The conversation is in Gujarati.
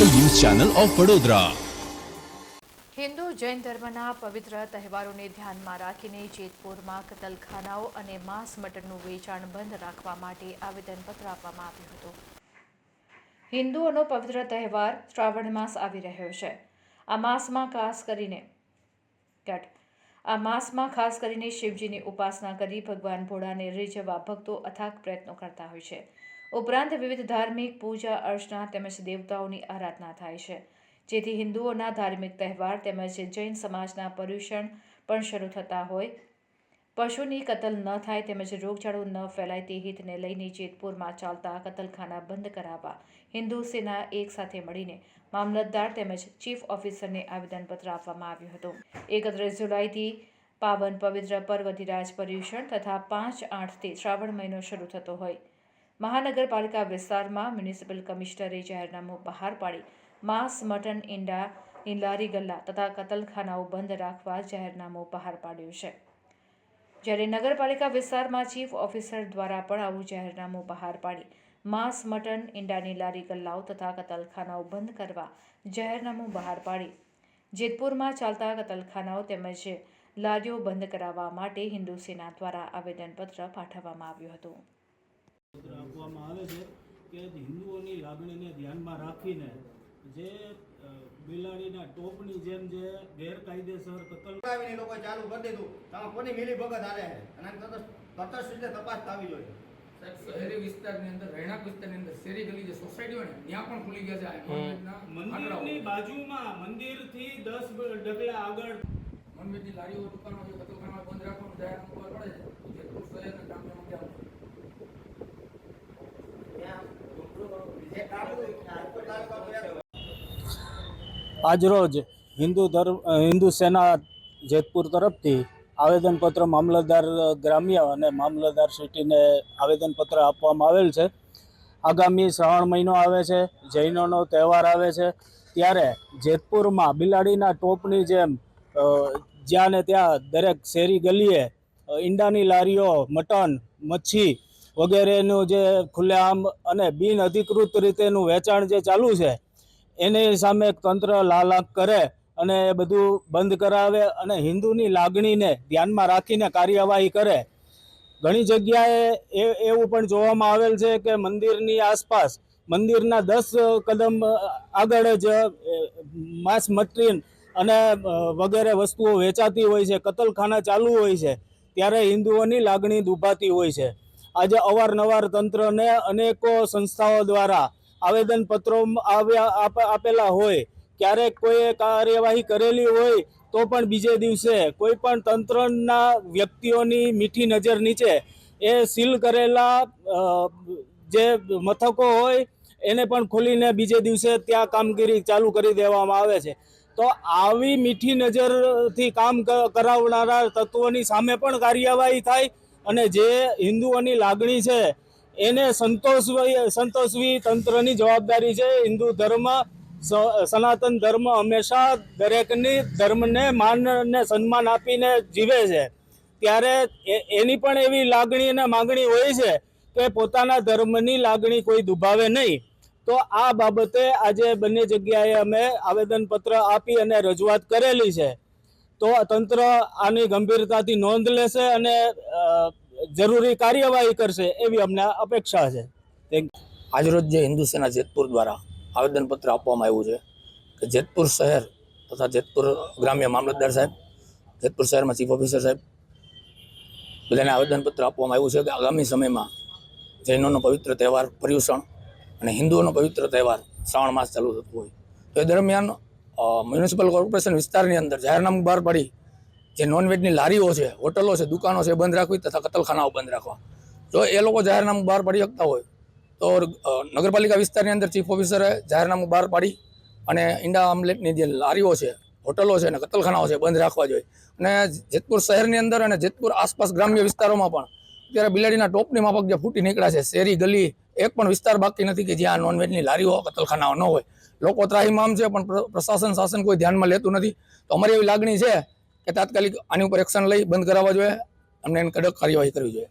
Channel of Vadodara. Hindu Jain ધર્મના પવિત્ર તહેવારોને ધ્યાનમાં રાખીને જેતપુરમાં કતલખાનાઓ અને માંસ મટનનું વેચાણ બંધ રાખવા માટે આવેદનપત્ર આપવામાં આવ્યું હતું. હિન્દુઓનો પવિત્ર તહેવાર શ્રાવણ માસ આવી રહ્યો છે. આ માસમાં ખાસ કરીને આ માસમાં ખાસ કરીને શિવજીની ઉપાસના કરી ભગવાન ભોળાને રીઝવવા ભક્તો અથાગ પ્રયત્નો કરતા હોય છે. ઉપરાંત વિવિધ ધાર્મિક પૂજા, અર્ચના તેમજ દેવતાઓની આરાધના થાય છે. જેથી હિન્દુઓના ધાર્મિક તહેવાર તેમજ જૈન સમાજના પર્યુષણ પણ શરૂ થતા હોય. પશુની કતલ ન થાય તેમજ રોગચાળો ન ફેલાય તે હિતને લઈને જેતપુરમાં ચાલતા કતલખાના બંધ કરાવવા હિન્દુ સેના એક સાથે મળીને મામલતદાર તેમજ ચીફ ઓફિસરને આવેદનપત્ર આપવામાં આવ્યું હતું. એકત્રીસ જુલાઈથી પાવન પવિત્ર પર્વ ધીરાજ પર્યુષણ તથા પાંચ આઠથી શ્રાવણ મહિનો શરૂ થતો હોય. મહાનગરપાલિકા વિસ્તારમાં મ્યુનિસિપલ કમિશનરે જાહેરનામું બહાર પાડી માંસ, મટન, ઈંડા લારી ગલ્લા તથા કતલખાનાઓ બંધ રાખવા જાહેરનામું બહાર પાડ્યું છે. જ્યારે નગરપાલિકા વિસ્તારમાં ચીફ ઓફિસર દ્વારા પણ આવું જાહેરનામું બહાર પાડી માંસ, મટન, ઈંડાની લારી ગલ્લાઓ તથા કતલખાનાઓ બંધ કરવા જાહેરનામું બહાર પાડી. જેતપુરમાં ચાલતા કતલખાનાઓ તેમજ લારીઓ બંધ કરાવવા માટે હિન્દુ સેના દ્વારા આવેદનપત્ર પાઠવવામાં આવ્યું હતું. આપવામાં આવે છે કે હિન્દુઓની લાગણીને ધ્યાનમાં રાખીને જે બિલાડીના ટોપની જેમ જે ગેરકાયદેસર કતલ આવીને લોકો ચાલુ કરી દીધું. તમે કોની મિલી ભગત હારે અને તટસ્થ રીતે તપાસ થવી જોઈએ. શહેરી વિસ્તારની અંદર રહેણાંક વિસ્તારની અંદર શેરી ગલી જે સોસાયટીઓ ને ત્યાં પણ ખુલી ગયા છે મંદિરની. બાજુમાં મંદિરથી દસ ડગલા આગળ નોનવેજની લારીઓ દુકાનો જે કતલખાના બંધ રાખવાનું જાહેરનામું બહાર પડે છે જેતપુર શહેરના ગ્રામ્યમાં ક્યાં જે કાબુ તાલુકાનું એક આજરોજ હિન્દુ ધર્મ હિન્દુ સેના જેતપુર તરફથી આવેદનપત્ર મામલતદાર ગ્રામ્ય અને મામલતદાર સિટીને આવેદનપત્ર આપવામાં આવેલ છે. આગામી શ્રાવણ મહિનો આવે છે, જૈનોનો તહેવાર આવે છે. ત્યારે જેતપુરમાં બિલાડીના ટોપની જેમ જ્યાં ને ત્યાં દરેક શેરી ગલીએ ઈંડાની લારીઓ, મટન, મચ્છી વગેરેનું જે ખુલ્લેઆમ અને બિન અધિકૃત રીતેનું વેચાણ જે ચાલુ છે એની સામે તંત્ર લાલાક કરે અને એ બધું બંધ કરાવે અને હિન્દુની લાગણીને ધ્યાનમાં રાખીને કાર્યવાહી કરે. ઘણી જગ્યાએ એ, એવું પણ જોવામાં આવેલ છે કે મંદિરની આસપાસ, મંદિરના દસ કદમ આગળ જ માસ મટરીન અને વગેરે વસ્તુઓ વેચાતી હોય છે, કતલખાના ચાલુ હોય છે, ત્યારે હિન્દુઓની લાગણી દુભાતી હોય છે. આજે અવારનવાર તંત્રને અનેકો સંસ્થાઓ દ્વારા આવેદનપત્રો આપેલા હોય ક્યારેક કોઈએ કાર્યવાહી કરેલી હોય, તો પણ બીજે દિવસે કોઈ પણ તંત્રના વ્યક્તિઓની મીઠી નજર નીચે એ સીલ કરેલા જે મથકો હોય, એને પણ ખોલીને બીજે દિવસે ત્યાં કામગીરી ચાલુ કરી દેવામાં આવે છે. તો આવી મીઠી નજરથી કામ કરાવનારા તત્વોની સામે પણ કાર્યવાહી થાય અને જે હિન્દુઓની લાગણી છે એને સંતોષવી સંતોષવી તંત્રની જવાબદારી છે. હિન્દુ ધર્મ સનાતન ધર્મ હંમેશા દરેકની ધર્મને માન અને સન્માન આપીને જીવે છે. ત્યારે એની પણ એવી લાગણી અને માગણી હોય છે કે પોતાના ધર્મની લાગણી કોઈ દુભાવે નહીં. તો આ બાબતે આજે બંને જગ્યાએ અમે આવેદનપત્ર આપી અને રજૂઆત કરેલી છે. તો તંત્ર આની ગંભીરતાથી નોંધ લેશે અને જરૂરી કાર્યવાહી કરશે એવી અમને અપેક્ષા છે. આજરોજ જે હિન્દુ સેના જેતપુર દ્વારા આવેદનપત્ર આપવામાં આવ્યું છે કે જેતપુર શહેર તથા જેતપુર ગ્રામ્ય મામલતદાર સાહેબ, જેતપુર શહેરમાં ચીફ ઓફિસર સાહેબ બધાને આવેદનપત્ર આપવામાં આવ્યું છે કે આગામી સમયમાં જૈનોનો પવિત્ર તહેવાર પર્યુષણ અને હિન્દુઓનો પવિત્ર તહેવાર શ્રાવણ માસ ચાલુ થતું હોય. તો એ દરમિયાન મ્યુનિસિપલ કોર્પોરેશન વિસ્તારની અંદર જાહેરનામું બહાર પાડી જે નોનવેજની લારીઓ છે, હોટલો છે, દુકાનો છે બંધ રાખવી તથા કતલખાનાઓ બંધ રાખવા. જો એ લોકો જાહેરનામું બહાર પાડી શકતા હોય, તો નગરપાલિકા વિસ્તારની અંદર ચીફ ઓફિસરે જાહેરનામું બહાર પાડી અને ઈંડા આમલેટની જે લારીઓ છે, હોટલો છે અને કતલખાનાઓ છે બંધ રાખવા જોઈએ. અને જેતપુર શહેરની અંદર અને જેતપુર આસપાસ ગ્રામ્ય વિસ્તારોમાં પણ, અત્યારે બિલાડીના ટોપની માફક જે ફૂટી નીકળ્યા છે, શેરી, ગલી, એક પણ વિસ્તાર બાકી નથી કે જ્યાં નોનવેજની લારીઓ, કતલખાનાઓ ન હોય. લોકો ત્રાહીમામ છે પણ પ્રશાસન શાસન કોઈ ધ્યાનમાં લેતું નથી. તો અમારી એવી લાગણી છે કે તાત્કાલિક આની ઉપર એક્શન લઈ બંધ કરાવવા જોઈએ અમને એને કડક કાર્યવાહી કરવી જોઈએ.